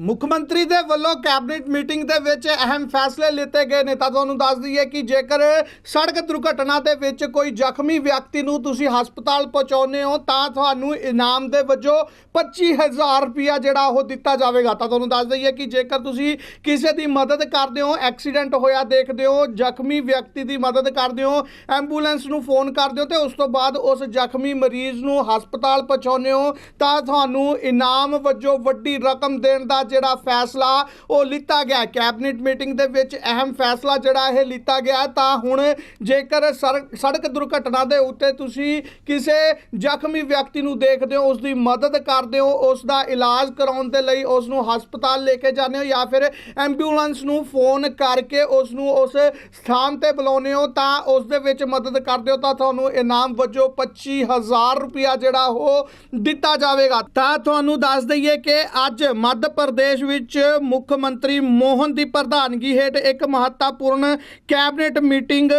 ਮੁੱਖ ਮੰਤਰੀ ਦੇ ਵੱਲੋਂ ਕੈਬਨਿਟ ਮੀਟਿੰਗ ਦੇ ਵਿੱਚ ਅਹਿਮ ਫੈਸਲੇ ਲਿੱਤੇ ਗਏ ਨੇ। ਤਾਂ ਤੁਹਾਨੂੰ ਦੱਸ ਦਈਏ ਕਿ ਜੇਕਰ ਸੜਕ ਦੁਰਘਟਨਾ ਦੇ ਵਿੱਚ ਕੋਈ ਜ਼ਖਮੀ ਵਿਅਕਤੀ ਨੂੰ ਤੁਸੀਂ ਹਸਪਤਾਲ ਪਹੁੰਚਾਉਂਦੇ ਹੋ, ਤਾਂ ਤੁਹਾਨੂੰ ਇਨਾਮ ਦੇ ਵਜੋਂ 25000 ਰੁਪਇਆ ਜਿਹੜਾ ਉਹ ਦਿੱਤਾ ਜਾਵੇਗਾ। ਤਾਂ ਤੁਹਾਨੂੰ ਦੱਸ ਦਈਏ ਕਿ ਜੇਕਰ ਤੁਸੀਂ ਕਿਸੇ ਦੀ ਮਦਦ ਕਰਦੇ ਹੋ, ਐਕਸੀਡੈਂਟ ਹੋਇਆ ਦੇਖਦੇ ਹੋ, ਜ਼ਖਮੀ ਵਿਅਕਤੀ ਦੀ ਮਦਦ ਕਰਦੇ ਹੋ, ਐਂਬੂਲੈਂਸ ਨੂੰ ਫੋਨ ਕਰਦੇ ਹੋ ਤੇ ਉਸ ਤੋਂ ਬਾਅਦ ਉਸ ਜ਼ਖਮੀ ਮਰੀਜ਼ ਨੂੰ ਹਸਪਤਾਲ ਪਹੁੰਚਾਉਂਦੇ ਹੋ, ਤਾਂ ਤੁਹਾਨੂੰ ਇਨਾਮ ਵਜੋਂ ਵੱਡੀ ਰਕਮ ਦੇਣ ਦਾ ਜਿਹੜਾ ਫੈਸਲਾ, ਉਹ ਲਿੱਤਾ ਗਿਆ। ਕੈਬਨਿਟ ਮੀਟਿੰਗ ਦੇ ਵਿੱਚ ਅਹਿਮ ਫੈਸਲਾ ਜਿਹੜਾ ਇਹ ਲਿੱਤਾ ਗਿਆ ਤਾਂ ਹੁਣ ਜੇਕਰ ਸੜਕ ਸੜਕ ਦੁਰਘਟਨਾ ਦੇ ਉੱਤੇ ਤੁਸੀਂ ਕਿਸੇ ਜ਼ਖਮੀ ਵਿਅਕਤੀ ਨੂੰ ਦੇਖਦੇ ਹੋ ਉਸ ਦੀ ਮਦਦ ਕਰਦੇ ਹੋ ਉਸ ਦਾ ਇਲਾਜ ਕਰਾਉਣ ਦੇ ਲਈ ਉਸ ਨੂੰ ਹਸਪਤਾਲ ਲੈ ਕੇ ਜਾਂਦੇ ਹੋ ਜਾਂ ਫਿਰ ਐਂਬੂਲੈਂਸ ਨੂੰ ਫੋਨ ਕਰਕੇ ਉਸ ਨੂੰ ਉਸ ਸਥਾਨ ਤੇ ਬੁਲਾਉਂਦੇ ਹੋ, ਤਾਂ ਉਸ ਦੇ ਵਿੱਚ ਮਦਦ ਕਰਦੇ ਹੋ, ਤਾਂ ਤੁਹਾਨੂੰ ਇਨਾਮ ਵਜੋਂ 25000 ਰੁਪਇਆ ਜਿਹੜਾ ਉਹ ਦਿੱਤਾ ਜਾਵੇਗਾ। ਤਾਂ ਤੁਹਾਨੂੰ ਦੱਸ ਦਈਏ ਕਿ ਅੱਜ ਮੱਧ ਪ੍ਰਦੇਸ਼ ਪ੍ਰਦੇਸ਼ ਵਿੱਚ ਮੁੱਖ ਮੰਤਰੀ ਮੋਹਨ ਦੀ ਪ੍ਰਧਾਨਗੀ ਹੇਠ ਇੱਕ ਮਹੱਤਵਪੂਰਨ ਕੈਬਨਿਟ ਮੀਟਿੰਗ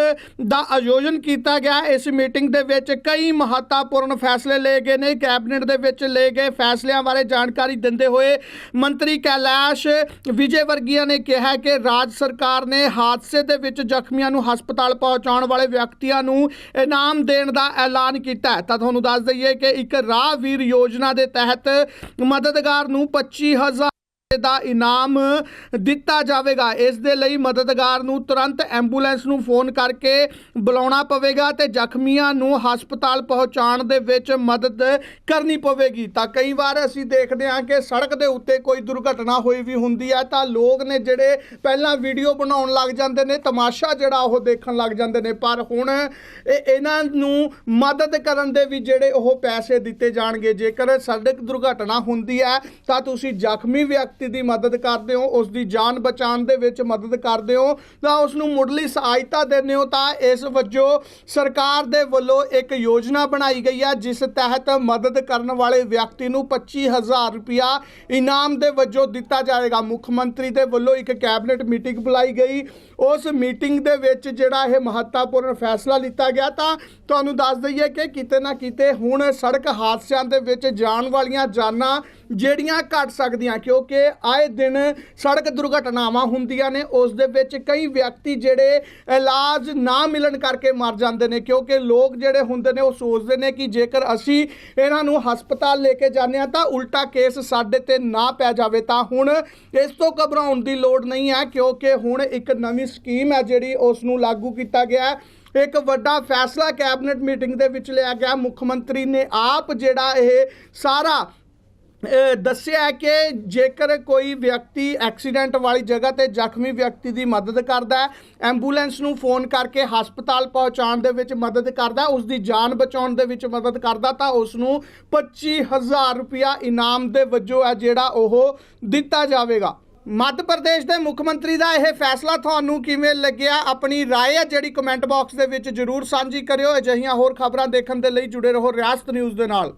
ਦਾ ਆਯੋਜਨ ਕੀਤਾ ਗਿਆ। ਇਸ ਮੀਟਿੰਗ ਦੇ ਵਿੱਚ ਕਈ ਮਹੱਤਵਪੂਰਨ ਫੈਸਲੇ ਲਏ ਗਏ ਨੇ। ਕੈਬਨਿਟ ਦੇ ਵਿੱਚ ਲਏ ਗਏ ਫੈਸਲਿਆਂ ਬਾਰੇ ਜਾਣਕਾਰੀ ਦਿੰਦੇ ਹੋਏ ਮੰਤਰੀ ਕੈਲਾਸ਼ ਵਿਜੇ ਵਰਗੀਆ ਨੇ ਕਿਹਾ ਕਿ ਰਾਜ ਸਰਕਾਰ ਨੇ ਹਾਦਸੇ ਦੇ ਵਿੱਚ ਜ਼ਖਮੀਆਂ ਨੂੰ ਹਸਪਤਾਲ ਪਹੁੰਚਾਉਣ ਵਾਲੇ ਵਿਅਕਤੀਆਂ ਨੂੰ ਇਨਾਮ ਦੇਣ ਦਾ ਐਲਾਨ ਕੀਤਾ ਤਾਂ ਤੁਹਾਨੂੰ ਦੱਸ ਦਈਏ ਕਿ ਇੱਕ ਰਾਹਵੀਰ ਯੋਜਨਾ ਦੇ ਤਹਿਤ ਮਦਦਗਾਰ ਨੂੰ 25000 ਦਾ ਇਨਾਮ ਦਿੱਤਾ ਜਾਵੇਗਾ। ਇਸ ਦੇ ਲਈ ਮਦਦਗਾਰ ਨੂੰ ਤੁਰੰਤ ਐਂਬੂਲੈਂਸ ਨੂੰ ਫੋਨ ਕਰਕੇ ਬੁਲਾਉਣਾ ਪਵੇਗਾ ਤੇ ਜ਼ਖਮੀਆਂ ਨੂੰ ਹਸਪਤਾਲ ਪਹੁੰਚਾਉਣ ਦੇ ਵਿੱਚ ਮਦਦ ਕਰਨੀ ਪਵੇਗੀ। ਤਾਂ ਕਈ ਵਾਰ ਅਸੀਂ ਦੇਖਦੇ ਹਾਂ ਕਿ ਸੜਕ ਦੇ ਉੱਤੇ ਕੋਈ ਦੁਰਘਟਨਾ ਹੋਈ ਵੀ ਹੁੰਦੀ ਹੈ ਤਾਂ ਲੋਕ ਨੇ ਜਿਹੜੇ ਪਹਿਲਾਂ ਵੀਡੀਓ ਬਣਾਉਣ ਲੱਗ ਜਾਂਦੇ ਨੇ, ਤਮਾਸ਼ਾ ਜਿਹੜਾ ਉਹ ਦੇਖਣ ਲੱਗ ਜਾਂਦੇ ਨੇ। ਪਰ ਹੁਣ ਇਹ ਇਹਨਾਂ ਨੂੰ ਮਦਦ ਕਰਨ ਦੇ ਵੀ ਜਿਹੜੇ ਉਹ ਪੈਸੇ ਦਿੱਤੇ ਜਾਣਗੇ। ਜੇਕਰ ਸੜਕ ਦੁਰਘਟਨਾ ਹੁੰਦੀ ਹੈ ਤਾਂ ਤੁਸੀਂ ਜ਼ਖਮੀ ਵਿਅਕਤੀ ਦੀ ਮਦਦ ਕਰਦੇ ਹੋ, ਉਸ ਦੀ ਜਾਨ ਬਚਾਉਣ ਦੇ ਵਿੱਚ ਮਦਦ ਕਰਦੇ ਹੋ, ਤਾਂ ਉਸ ਨੂੰ ਮੁੱਢਲੀ ਸਹਾਇਤਾ ਦਿੰਦੇ ਹੋ, ਤਾਂ ਇਸ ਵਜੋਂ ਸਰਕਾਰ ਦੇ ਵੱਲੋਂ ਇੱਕ ਯੋਜਨਾ ਬਣਾਈ ਗਈ ਹੈ, ਜਿਸ ਤਹਿਤ ਮਦਦ ਕਰਨ ਵਾਲੇ ਵਿਅਕਤੀ ਨੂੰ 25000 ਰੁਪਇਆ ਇਨਾਮ ਦੇ ਵਜੋਂ ਦਿੱਤਾ ਜਾਏਗਾ। ਮੁੱਖ ਮੰਤਰੀ ਦੇ ਵੱਲੋਂ ਇੱਕ ਕੈਬਨਿਟ ਮੀਟਿੰਗ ਬੁਲਾਈ ਗਈ। ਉਸ ਮੀਟਿੰਗ ਦੇ ਵਿੱਚ ਜਿਹੜਾ ਇਹ ਮਹੱਤਵਪੂਰਨ ਫੈਸਲਾ ਲਿੱਤਾ ਗਿਆ, ਤਾਂ ਤੁਹਾਨੂੰ ਦੱਸ ਦਈਏ ਕਿ ਕਿਤੇ ਨਾ ਕਿਤੇ ਹੁਣ ਸੜਕ ਹਾਦਸਿਆਂ ਦੇ ਵਿੱਚ ਜਾਣ ਵਾਲੀਆਂ ਜਾਨਾਂ ਜਿਹੜੀਆਂ ਘਟ ਸਕਦੀਆਂ, ਕਿਉਂਕਿ ਆਏ ਦਿਨ ਸੜਕ ਦੁਰਘਟਨਾਵਾਂ ਹੁੰਦੀਆਂ ਨੇ, ਉਸ ਦੇ ਵਿੱਚ ਕਈ ਵਿਅਕਤੀ ਜਿਹੜੇ ਇਲਾਜ ਨਾ ਮਿਲਣ ਕਰਕੇ ਮਰ ਜਾਂਦੇ ਨੇ, ਕਿਉਂਕਿ ਲੋਕ ਜਿਹੜੇ ਹੁੰਦੇ ਨੇ, ਉਹ ਸੋਚਦੇ ਨੇ ਕਿ ਜੇਕਰ ਅਸੀਂ ਇਹਨਾਂ ਨੂੰ ਹਸਪਤਾਲ ਲੈ ਕੇ ਜਾਂਦੇ ਹਾਂ, ਤਾਂ ਉਲਟਾ ਕੇਸ ਸਾਡੇ ਤੇ ਨਾ ਪੈ ਜਾਵੇ। ਤਾਂ ਹੁਣ ਇਸ ਤੋਂ ਘਬਰਾਉਣ ਦੀ ਲੋੜ ਨਹੀਂ ਹੈ, ਕਿਉਂਕਿ ਹੁਣ ਇੱਕ ਨਵੀਂ ਸਕੀਮ ਹੈ ਜਿਹੜੀ ਉਸ ਨੂੰ ਲਾਗੂ ਕੀਤਾ ਗਿਆ ਹੈ। ਇੱਕ ਵੱਡਾ ਫੈਸਲਾ ਕੈਬਨਿਟ ਮੀਟਿੰਗ ਦੇ ਵਿੱਚ ਲਿਆ ਗਿਆ। ਮੁੱਖ ਮੰਤਰੀ ਨੇ ਆਪ ਜਿਹੜਾ ਇਹ ਸਾਰਾ ਦੱਸਿਆ ਹੈ ਕਿ ਜੇਕਰ ਕੋਈ ਵਿਅਕਤੀ ਐਕਸੀਡੈਂਟ ਵਾਲੀ ਜਗ੍ਹਾ ਤੇ ਜ਼ਖਮੀ ਵਿਅਕਤੀ ਦੀ ਮਦਦ ਕਰਦਾ ਹੈ ਐਂਬੂਲੈਂਸ ਨੂੰ ਫੋਨ ਕਰਕੇ ਹਸਪਤਾਲ ਪਹੁੰਚਾਉਣ ਦੇ ਵਿੱਚ ਮਦਦ ਕਰਦਾ ਹੈ, ਉਸ ਦੀ ਜਾਨ ਬਚਾਉਣ ਦੇ ਵਿੱਚ ਮਦਦ ਕਰਦਾ ਤਾਂ ਉਸ ਨੂੰ 25000 ਰੁਪਇਆ ਇਨਾਮ ਦੇ ਵਜੋਂ ਹੈ ਜਿਹੜਾ ਉਹ ਦਿੱਤਾ ਜਾਵੇਗਾ ਮੱਧ ਪ੍ਰਦੇਸ਼ ਦੇ ਮੁੱਖ ਮੰਤਰੀ ਦਾ ਇਹ ਫੈਸਲਾ ਤੁਹਾਨੂੰ ਕਿਵੇਂ ਲੱਗਿਆ ਆਪਣੀ رائے ਹੈ ਜਿਹੜੀ ਕਮੈਂਟ ਬਾਕਸ ਦੇ ਵਿੱਚ ਜਰੂਰ ਸਾਂਝੀ ਕਰਿਓ ਅਜਿਹੀਆਂ ਹੋਰ ਖਬਰਾਂ ਦੇਖਣ ਦੇ ਲਈ ਜੁੜੇ ਰਹੋ ਰਿਆਸਤ ਨਿਊਜ਼ ਦੇ ਨਾਲ